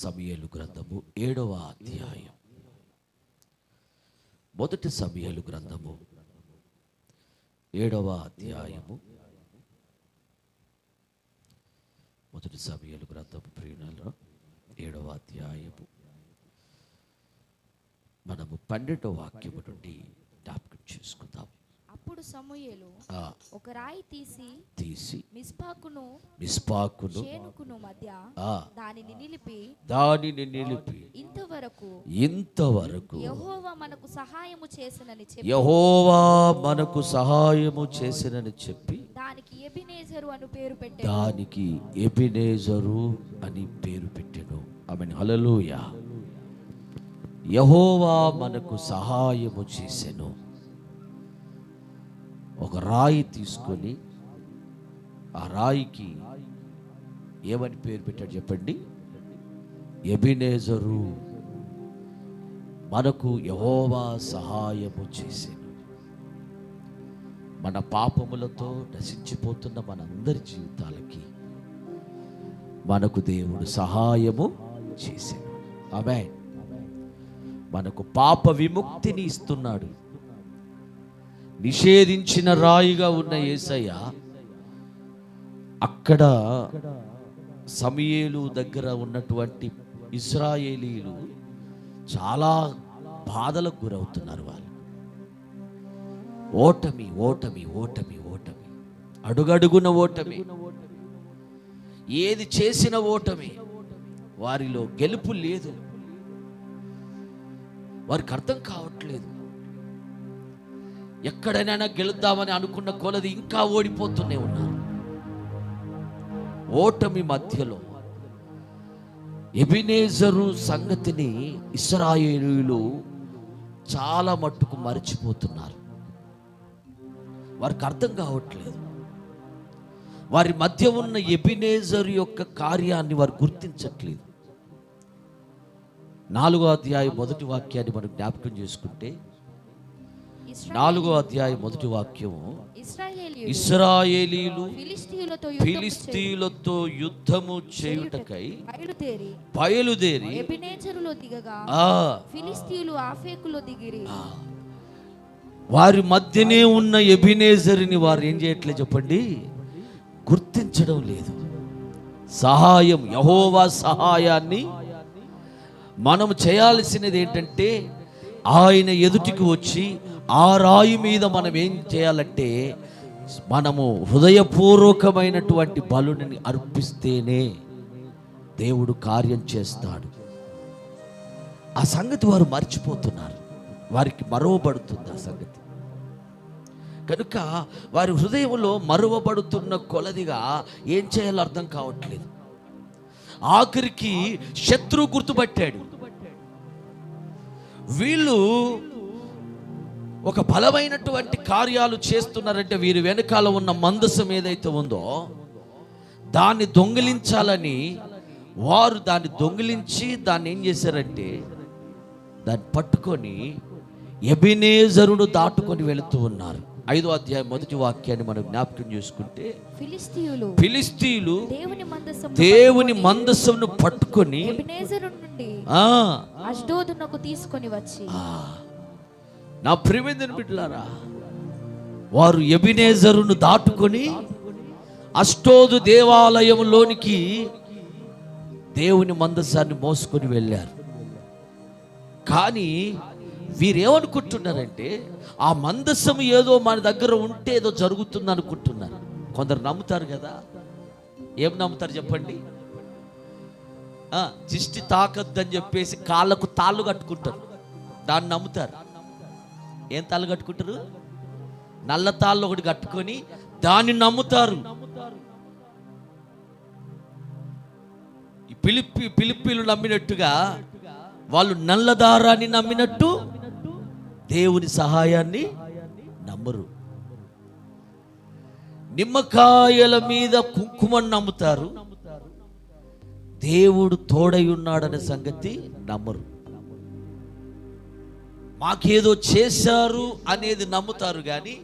సమయలు గ్రంథము ఏడవ అధ్యాయం. మొదటి సమయలు గ్రంథము ఏడవ అధ్యాయము. మొదటి సమయలు గ్రంథము ప్రియులలో ఏడవ అధ్యాయము. మనము పన్నెండవ వాక్యము నుండి జ్ఞాపకం చేసుకుందాం. అప్పుడు సమూయేలు ఒక రాయి తీసి తీసి మిస్పాకును మిస్పాకును చేనుకును మధ్య ఆ, దానిని నిలిపి దానిని నిలిపి ఇంతవరకు ఇంతవరకు యెహోవా మనకు సహాయము చేసినని చెప్పి యహోవా మనకు సహాయము చేసినని చెప్పి దానికి ఎబినేజరు అను పేరు పెట్టారు దానికి ఎబినేజరు అని పేరు పెట్టెను ఆమె హలలుయ యహోవా మనకు సహాయము చేసెను. ఒక రాయి తీసుకొని ఆ రాయికి ఏమని పేరు పెట్టాడు చెప్పండి? ఎబినేజరు మనకు యహోవా సహాయము చేసేను మన పాపములతో నశించిపోతున్న మనందరి జీవితాలకి మనకు దేవుడు సహాయము చేశాడు. ఆమె మనకు పాప విముక్తిని ఇస్తున్నాడు. నిషేధించిన రాయిగా ఉన్న యేసయ్య అక్కడ సమయేలు దగ్గర ఉన్నటువంటి ఇస్రాయేలీలు చాలా బాధలకు గురవుతున్నారు వాళ్ళు. ఓటమి ఓటమి ఓటమి ఓటమి. అడుగడుగున ఓటమి. ఏది చేసిన ఓటమి. వారిలో గెలుపు లేదు. వారికి అర్థం కావట్లేదు. ఎక్కడైనా గెలుద్దామని అనుకున్న కొలది ఇంకా ఓడిపోతూనే ఉన్నారు. ఓటమి మధ్యలో ఎబినేజరు సంగతిని ఇస్రాయేలీలు చాలా మట్టుకు మర్చిపోతున్నారు. వారికి అర్థం కావట్లేదు. వారి మధ్య ఉన్న ఎబినేజర్ యొక్క కార్యాన్ని వారు గుర్తించట్లేదు. నాలుగో అధ్యాయం మొదటి వాక్యాన్ని మనం జ్ఞాపకం చేసుకుంటే నాలుగో అధ్యాయం మొదటి వాక్యము. ఇస్రాయేలీయులు ఇస్రాయేలీలు ఫిలిస్తీయులతో యుద్ధము చేయుటకై బయలుదేరి బయలుదేరి ఎబినేజరులో దిగగా ఆ. ఫిలిస్తీయులు ఆఫేకులో దిగిరి. వారి మధ్యనే ఉన్న ఎబినేజర్ని వారు ఏం చేయట్లేదు చెప్పండి? గుర్తించడం లేదు. సహాయం యహోవా సహాయాన్ని మనం చేయాల్సినది ఏంటంటే ఆయన ఎదుటికి వచ్చి ఆ రాయి మీద మనం ఏం చేయాలంటే మనము హృదయపూర్వకమైనటువంటి బలుని అర్పిస్తేనే దేవుడు కార్యం చేస్తాడు. ఆ సంగతి వారు మర్చిపోతున్నారు. వారికి మరవబడుతుంది ఆ సంగతి. కనుక వారి హృదయంలో మరువబడుతున్న కొలదిగా ఏం చేయాలో అర్థం కావట్లేదు. ఆఖరికి శత్రువు గుర్తుపట్టాడు. వీళ్ళు ఒక బలమైనటువంటి కార్యాలు చేస్తున్నారంటే వీరి వెనకాల ఉన్న మందసం ఏదైతే ఉందో దాన్ని దొంగిలించాలని వారు దాన్ని దొంగిలించి దాన్ని ఏం చేశారంటే దాన్ని పట్టుకొని ఎబినేజరును దాటుకొని వెళుతూ ఉన్నారు. ఐదో అధ్యాయం మొదటి వాక్యాన్ని మనం జ్ఞాపకం చేసుకుంటే ఫిలిస్తీయులు దేవుని మందసం దేవుని మందస్సును పట్టుకొని తీసుకొని వచ్చి నా ప్రిమిదిని బిడ్డలారా వారు ఎబినేజరును దాటుకొని అష్టోదు దేవాలయంలోనికి దేవుని మందసాన్ని మోసుకొని వెళ్ళారు. కానీ వీరేమనుకుంటున్నారంటే ఆ మందసం ఏదో మన దగ్గర ఉంటే ఏదో జరుగుతుంది అనుకుంటున్నారు కొందరు నమ్ముతారు కదా. ఏం నమ్ముతారు చెప్పండి? దిష్టి తాకద్దని చెప్పేసి కాళ్ళకు తాళ్ళు కట్టుకుంటారు. దాన్ని నమ్ముతారు. ఏం తాళ్ళు కట్టుకుంటారు? నల్ల తాళ్ళు ఒకటి కట్టుకొని దాన్ని నమ్ముతారు. ఈ పిలిపి పిలిపిలు నమ్మినట్టుగా వాళ్ళు నల్లదారాన్ని నమ్మినట్టు దేవుని సహాయాన్ని నమ్మరు. నిమ్మకాయల మీద కుంకుమని నమ్ముతారు. దేవుడు తోడై ఉన్నాడనే సంగతి నమ్మరు. మాకేదో చేశారు అనేది నమ్ముతారు కానీ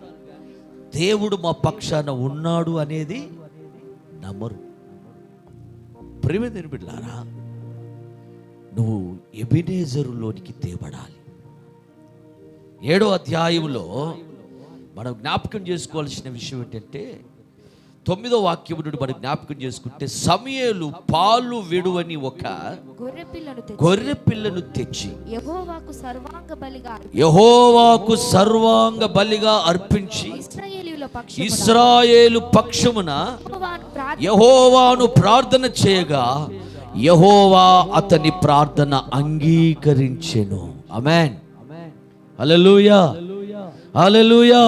దేవుడు మా పక్షాన ఉన్నాడు అనేది నమ్మరు. ప్రేమ బిడ్డారా నువ్వు ఎబినేజరులోనికి తేబడాలి. ఏడో అధ్యాయంలో మనం జ్ఞాపకం చేసుకోవాల్సిన విషయం ఏంటంటే తొమ్మిదో వాక్యం నుండి మనం జ్ఞాపకం చేసుకుంటే సమయలు పాలు విడువని ఒక గొర్రె పిల్లను తెచ్చి గొర్రె పిల్లను తెచ్చి యెహోవాకు సర్వాంగ బలిగా యహోవాకు సర్వాంగ బలిగా అర్పించి ఇస్రాయేలు పక్షమున యెహోవాను ప్రార్థి- యహోవాను ప్రార్థన చేయగా యహోవా అతని ప్రార్థన అంగీకరించెను. Amen hallelujah. హల్లెలూయా.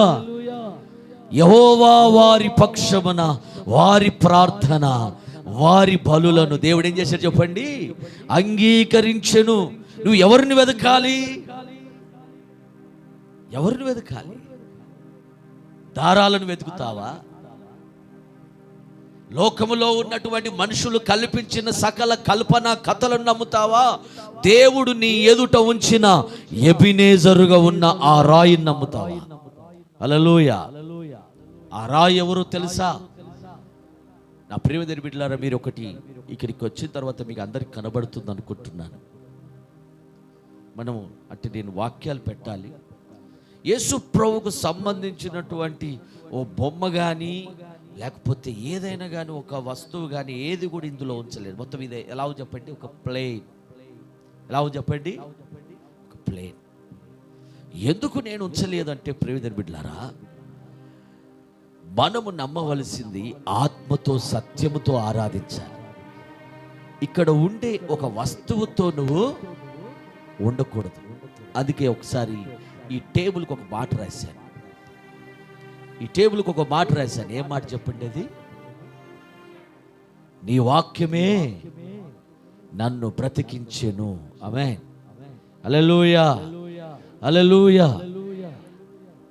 యహోవా వారి పక్షమున వారి ప్రార్థన వారి బలులను. దేవుడు ఏం చేశారు చెప్పండి? అంగీకరించెను. నువ్వు ఎవరిని వెతకాలి ఎవరిని వెతకాలి దారాలను వెతుకుతావా? లోకములో ఉన్నటువంటి మనుషులు కల్పించిన సకల కల్పన కథలను నమ్ముతావా? దేవుడు నీ ఎదుట ఉంచిన ఎబినేజరుగా ఉన్న ఆ రాయిని నమ్ముతావా? అలలోయ ఆ రాయి ఎవరు తెలుసా? నా ప్రేమ బిడ్డలారా మీరు ఒకటి ఇక్కడికి వచ్చిన తర్వాత మీకు అందరికి కనబడుతుంది అనుకుంటున్నాను. మనము అంటే నేను వాక్యాలు పెట్టాలి. యేసు ప్రభుకు సంబంధించినటువంటి ఓ బొమ్మ కానీ లేకపోతే ఏదైనా కానీ ఒక వస్తువు కానీ ఏది కూడా ఇందులో ఉంచలేదు. మొత్తం ఇదే. ఎలా చెప్పండి? ఒక ప్లేన్. ఎలా చెప్పండి? ఒక ప్లేన్. ఎందుకు నేను ఉంచలేదంటే ప్రేమిదని బిడ్డలారా మనము నమ్మవలసింది ఆత్మతో సత్యముతో ఆరాధించాలి. ఇక్కడ ఉండే ఒక వస్తువుతో నువ్వు ఉండకూడదు. అందుకే ఒకసారి ఈ టేబుల్కి ఒక మాట రాశాను. ఈ టేబుల్కి ఒక మాట రాశాను. ఏం మాట చెప్పండి అది? నీ వాక్యమే నన్ను బ్రతికించెను. ఆమె అలలుయా అలలుయా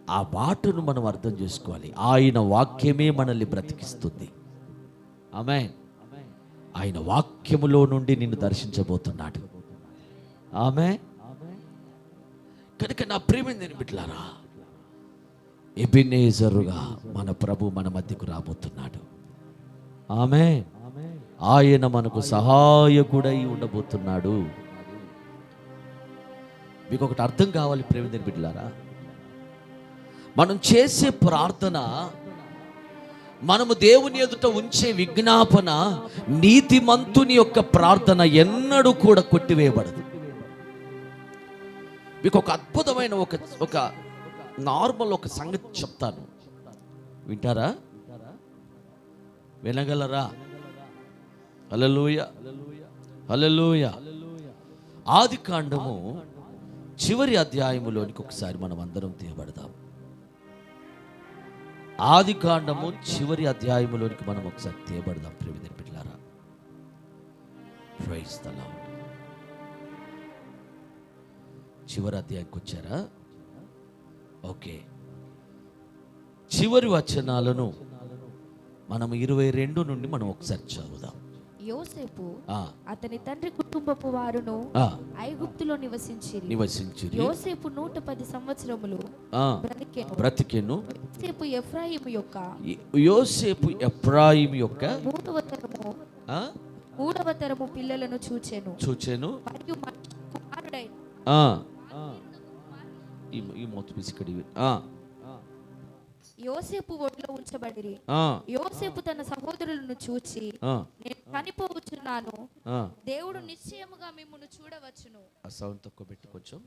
ఆ మాటను మనం అర్థం చేసుకోవాలి. ఆయన వాక్యమే మనల్ని బ్రతికిస్తుంది. ఆమె ఆయన వాక్యములో నుండి నిన్ను దర్శించబోతున్నాడు. ఆమె కనుక నా ప్రేమైన బిడ్లారా ఎబినేజరుగా మన ప్రభు మన మధ్యకు రాబోతున్నాడు. ఆమె ఆయన మనకు సహాయకుడై ఉండబోతున్నాడు. మీకు ఒకటి అర్థం కావాలి ప్రేమ బిడ్డలారా? మనం చేసే ప్రార్థన మనము దేవుని ఎదుట ఉంచే విజ్ఞాపన నీతిమంతుని యొక్క ప్రార్థన ఎన్నడూ కూడా కొట్టివేయబడదు. మీకు ఒక అద్భుతమైన ఒక ఒక నార్మల్ ఒక సంగతి చెప్తాను. వింటారా? వినగలరా? అలలోయ అలలోయ ఆది కాండము చివరి అధ్యాయములోనికి ఒకసారి మనం అందరం తీయబడదాం ఆది కాండము చివరి అధ్యాయములోనికి మనం ఒకసారి తీయబడదాం ప్రేమిదని పిల్లారా ప్రైజ్ తలా చివరి అధ్యాయంకి వచ్చారా? ఓకే. చివరి వచనాలను మనం ఇరవై రెండు నుండి మనం ఒకసారి చదువు యోసేపు అతని తండ్రి కుటుంబపు వారును ఐగుప్తులో నివసించిరి. నివసించిరి. యోసేపు నూట పది సంవత్సరములు బ్రతికెను. యోసేపు ఎఫ్రాయిము యొక్క యోసేపు ఎఫ్రాయిం యొక్క మూడవ తరము మూడవ తరము పిల్లలను చూచెను. చూచాను. మరియు కుమారుడైన ఈ మొత్తం ఇక్కడ యోసేపు ఒడిలో ఉంచబడిరి. యోసేపు తన సహోదరులను చూచి నేను చనిపోవచ్చున్నాను. దేవుడు నిశ్చయముగా మిమ్మును చూడవచ్చును. ఆ సౌండ్ తక్కువ పెట్టు కొంచెం.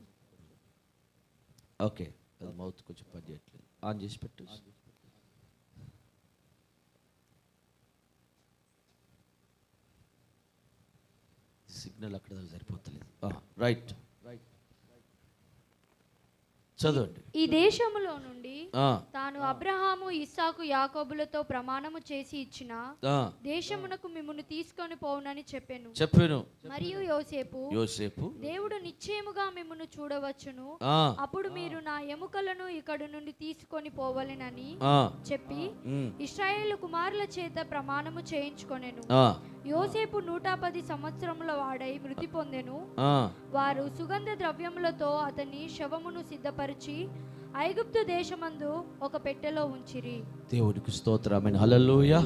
ఓకే అది మౌత్ కొంచెం పని చేయట్లేదు. ఆన్ చేసి పెట్టు. సిగ్నల్ అక్కడ సరిపోతలేదు. రైట్. చదవండి. ఈ దేశములో నుండి తాను అబ్రహాము ఇస్సాకు యాకోబులతో ప్రమాణము చేసి ఇచ్చిన దేశమునకు మిమ్మును తీసుకొని పోవునని చెప్పాను. చెప్పాను. మరియు యోసేపు యోసేపు దేవుడు నిశ్చయముగా మిమ్మును చూడవచ్చును. అప్పుడు మీరు నా ఎముకలను ఇక్కడి నుండి తీసుకొని పోవలెనని చెప్పి ఇస్రాయేలు కుమారుల చేత ప్రమాణము చేయించుకొనెను. యోసేపు నూట పది సంవత్సరముల వాడై మృతి పొందెను. వారు సుగంధ ద్రవ్యములతో అతని శవమును సిద్ధపరిచి ఐగుప్తు దేశమందు ఒక పెట్టెలో ఉంచిరి. దేవునికి స్తోత్రమైన హల్లెలూయా.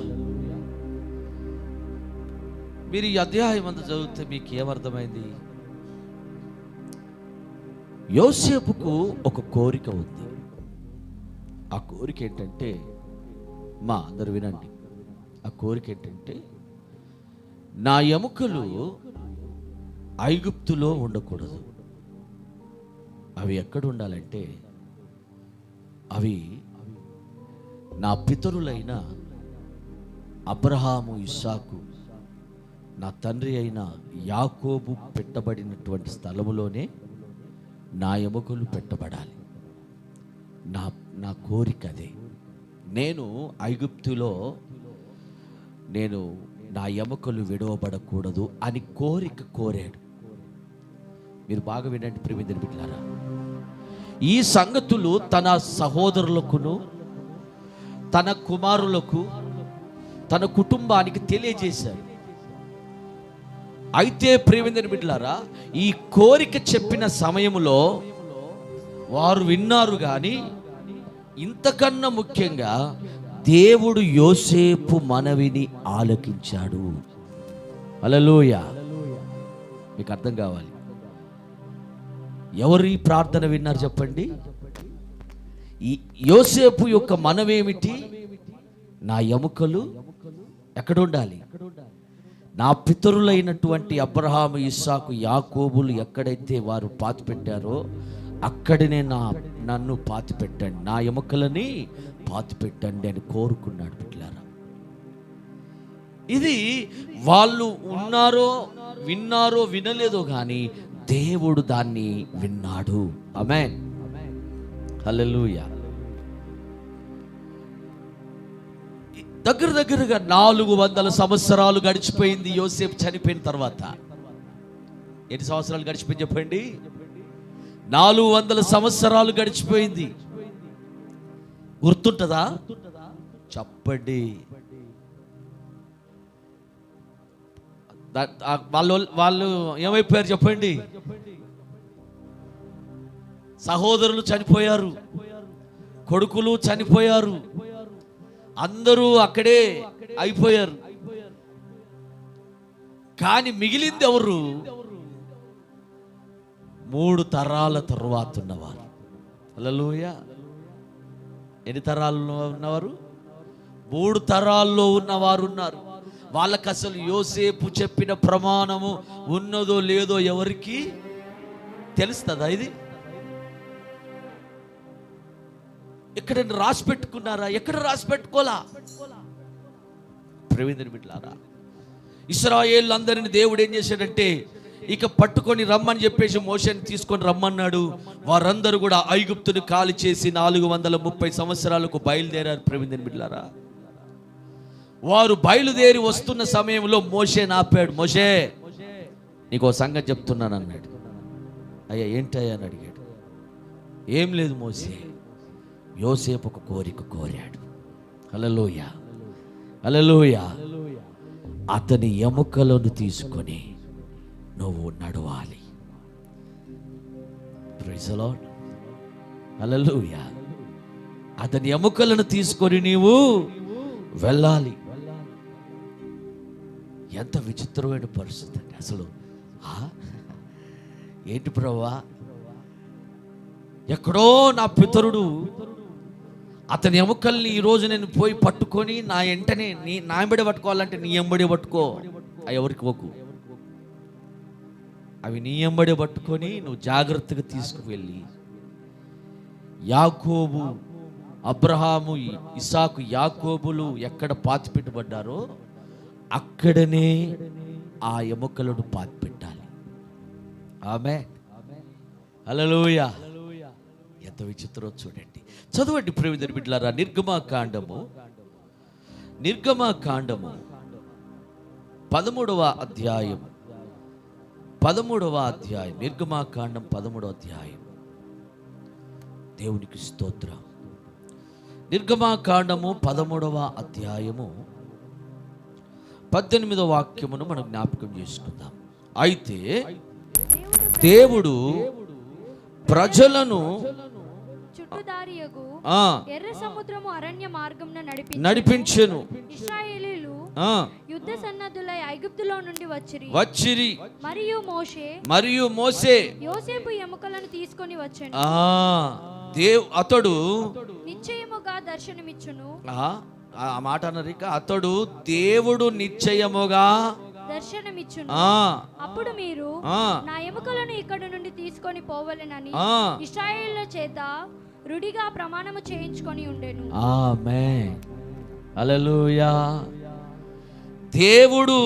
మీరు ఈ అధ్యాయం అంతా చదివితే మీకు ఏమర్థమైంది? యోసేపుకు ఒక కోరిక ఉంది. ఆ కోరిక ఏంటంటే మా అందరు వినండి. ఆ కోరిక ఏంటంటే నా ఎముకలు ఐగుప్తులో ఉండకూడదు. అవి ఎక్కడ ఉండాలంటే అవి నా పితరులైన అబ్రహాము ఇస్సాకు నా తండ్రి అయిన యాకోబు పెట్టబడినటువంటి స్థలములోనే నా ఎముకలు పెట్టబడాలి. నా నా కోరిక అదే. నేను ఐగుప్తులో నేను నా ఎముకలు విడవబడకూడదు అని కోరిక కోరాడు. మీరు బాగా వినండి ప్రేమిందని బిడ్డారా ఈ సంగతులు తన సహోదరులకును తన కుమారులకు తన కుటుంబానికి తెలియజేశారు. అయితే ప్రేమిందని బిడ్డలారా ఈ కోరిక చెప్పిన సమయంలో వారు విన్నారు కానీ ఇంతకన్నా ముఖ్యంగా దేవుడు యోసేపు మనవిని ఆలకించాడు. అలలోయ మీకు అర్థం కావాలి. ఎవరు ఈ ప్రార్థన విన్నారు చెప్పండి? ఈ యోసేపు యొక్క మనవేమిటి? నా ఎముకలు ఎక్కడ ఉండాలి? నా పితరులైనటువంటి అబ్రహాం ఇస్సాకు యాకోబులు ఎక్కడైతే వారు పాతి పెట్టారో అక్కడనే నా నన్ను పాతి పెట్టండి నా ఎముకలని పాతి పెట్టండి అని కోరుకున్నాడు బిడ్డలారా ఇది వాళ్ళు ఉన్నారో విన్నారో వినలేదో కానీ దేవుడు దాన్ని విన్నాడు. ఆమె హల్లెలూయా. దగ్గర దగ్గరగా నాలుగు వందల సంవత్సరాలు గడిచిపోయింది యోసేపు చనిపోయిన తర్వాత. ఎన్ని సంవత్సరాలు గడిచిపోయింది చెప్పండి? నాలుగు వందల సంవత్సరాలు గడిచిపోయింది. గుర్తుంటుందా? చెప్పండి. వాళ్ళు వాళ్ళు ఏమైపోయారు చెప్పండి? సహోదరులు చనిపోయారు. కొడుకులు చనిపోయారు. అందరూ అక్కడే అయిపోయారు. కానీ మిగిలింది ఎవరు? మూడు తరాల తరువాత ఉన్నవారు. హల్లెలూయ. ఎన్ని తరాల్లో ఉన్నవారు? మూడు తరాల్లో ఉన్నవారు ఉన్నారు. వాళ్ళకి అసలు యోసేపు చెప్పిన ప్రమాణము ఉన్నదో లేదో ఎవరికి తెలుస్తుందా ఇది? ఎక్కడ రాసి పెట్టుకున్నారా? ఎక్కడ రాసి పెట్టుకోలా ప్రవీణ్ బిడ్లారా ఇస్రాయేల్ అందరిని దేవుడు ఏం చేశాడంటే ఇక పట్టుకొని రమ్మని చెప్పేసి మోషన్ తీసుకొని రమ్మన్నాడు. వారందరూ కూడా ఐగుప్తుని కాలు చేసి నాలుగు వందల ముప్పై సంవత్సరాలకు బయలుదేరారు ప్రవీణ్ బిడ్లారా. వారు బయలుదేరి వస్తున్న సమయంలో మోషే నాపాడు మోషే నీకు ఓ సంగతి చెప్తున్నాను అన్నాడు. అయ్యా ఏంటయ్యా అని అడిగాడు. ఏం లేదు మోసే యోసేపు ఒక కోరిక కోరాడు. అలలోయ అలలోయ అతని ఎముకలను తీసుకొని నువ్వు నడవాలి. అలలోయ అతని ఎముకలను తీసుకొని నీవు వెళ్ళాలి. ఎంత విచిత్రమైన పరిస్థితి అండి అసలు. ఏంటి ప్రవ్వా ఎక్కడో నా పితరుడు అతని ఎముకల్ని ఈరోజు నేను పోయి పట్టుకొని నా ఎంటనే నీ నా ఎంబడి పట్టుకోవాలంటే నీ ఎంబడి పట్టుకో. ఎవరికి పోకు అవి నీ ఎంబడి పట్టుకొని నువ్వు జాగ్రత్తగా తీసుకువెళ్ళి. యాకోబు అబ్రహాము ఇసాకు యాకోబులు ఎక్కడ పాతిపెట్టబడ్డారో అక్కడనే ఆ ఎముకలను పాతి పెట్టాలి ఆమె. అలలోయ ఎంత విచిత్రం చూడండి. చదవండి ప్రేమిదర్ బిడ్డలారా నిర్గమా కాండము. నిర్గమా కాండము. పదమూడవ అధ్యాయం పదమూడవ అధ్యాయం నిర్గమా కాండం పదమూడవ అధ్యాయం. దేవునికి స్తోత్రం. నిర్గమా కాండము పదమూడవ అధ్యాయము పద్దెనిమిదవ వాక్యమును మనం జ్ఞాపకం చేసుకుందాం. అయితే దేవుడు ప్రజలను ఎర్ర సముద్రము అరణ్య మార్గంన నడిపి నడిపించెను. యుద్ధ సన్నద్ధులై ఐగుప్తులో నుండి వచ్చిరి. వచ్చిరి. మరియు మోషే. మరియు మోసే యోసేపు ఎముకలను తీసుకొని వచ్చాను ఆ. దేవ్ అతడు నిశ్చయముగా దర్శనమిచ్చును. ఆ, ఆ మాట అన్నారు ఇక అతడు దేవుడు నిశ్చయముగా దర్శనమిచ్చును. అప్పుడు మీరు నా ఎముకలను ఇక్కడ నుండి తీసుకొని పోవలెనని ఇస్రాయేళ్ళ చేత రుడిగా ప్రమాణము చేయించుకొని ఉండెను. ఆమేన్. హల్లెలూయా. దేవుడు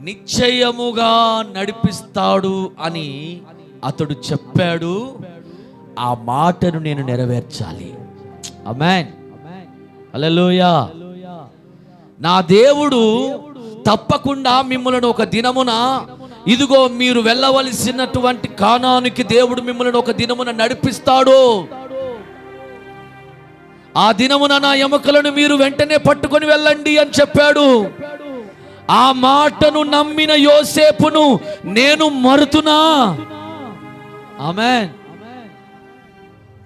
నిశ్చయముగా నడిపిస్తాడు అని అతడు చెప్పాడు. ఆ మాటను నేను నెరవేర్చాలి. అమెన్ అలలోయా నా దేవుడు తప్పకుండా మిమ్మల్ని ఒక దినమున ఇదిగో మీరు వెళ్ళవలసినటువంటి కానానికి దేవుడు మిమ్మల్ని ఒక దినమున నడిపిస్తాడు. ఆ దినమున నా ఎముకలను మీరు వెంటనే పట్టుకొని వెళ్ళండి అని చెప్పాడు. ఆ మాటను నమ్మిన యోసేపును నేను మరుతున్నా ఆమె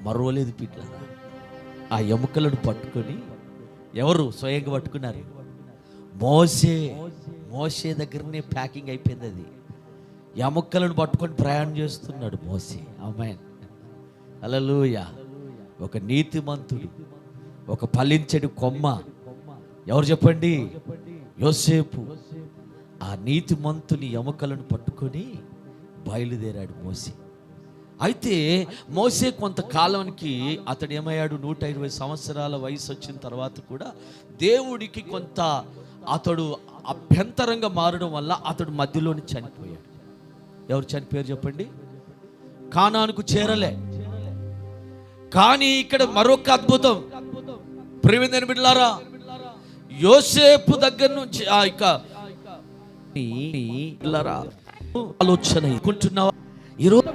మరవలేదు పిట్ల. ఆ ఎముకలను పట్టుకొని ఎవరు స్వయంగా పట్టుకున్నారు? మోసే మోసే దగ్గరనే ప్యాకింగ్ అయిపోయింది అది. ఎముకలను పట్టుకొని ప్రయాణం చేస్తున్నాడు మోసే ఆమెన్. అలలుయ ఒక నీతిమంతుడు. ఒక ఫలించడి కొమ్మ. ఎవరు చెప్పండి? యోసేపు. ఆ నీతిమంతుని ఎముకలను పట్టుకొని బయలుదేరాడు మోసే. అయితే మోసే కొంతకాలానికి అతడు ఏమయ్యాడు? నూట ఇరవై సంవత్సరాల వయసు వచ్చిన తర్వాత కూడా దేవుడికి కొంత అతడు అభ్యంతరంగా మారడం వల్ల అతడు మధ్యలోని చనిపోయాడు. ఎవరు చనిపోయారు చెప్పండి? కానానుకు చేరలే. కానీ ఇక్కడ మరొక అద్భుతం. ప్రివిందని బిడ్డలారా యోసేపు దగ్గర నుంచి ఆ యొక్క నీ ఆలోచన అనుకుంటున్నావా ఈరోజు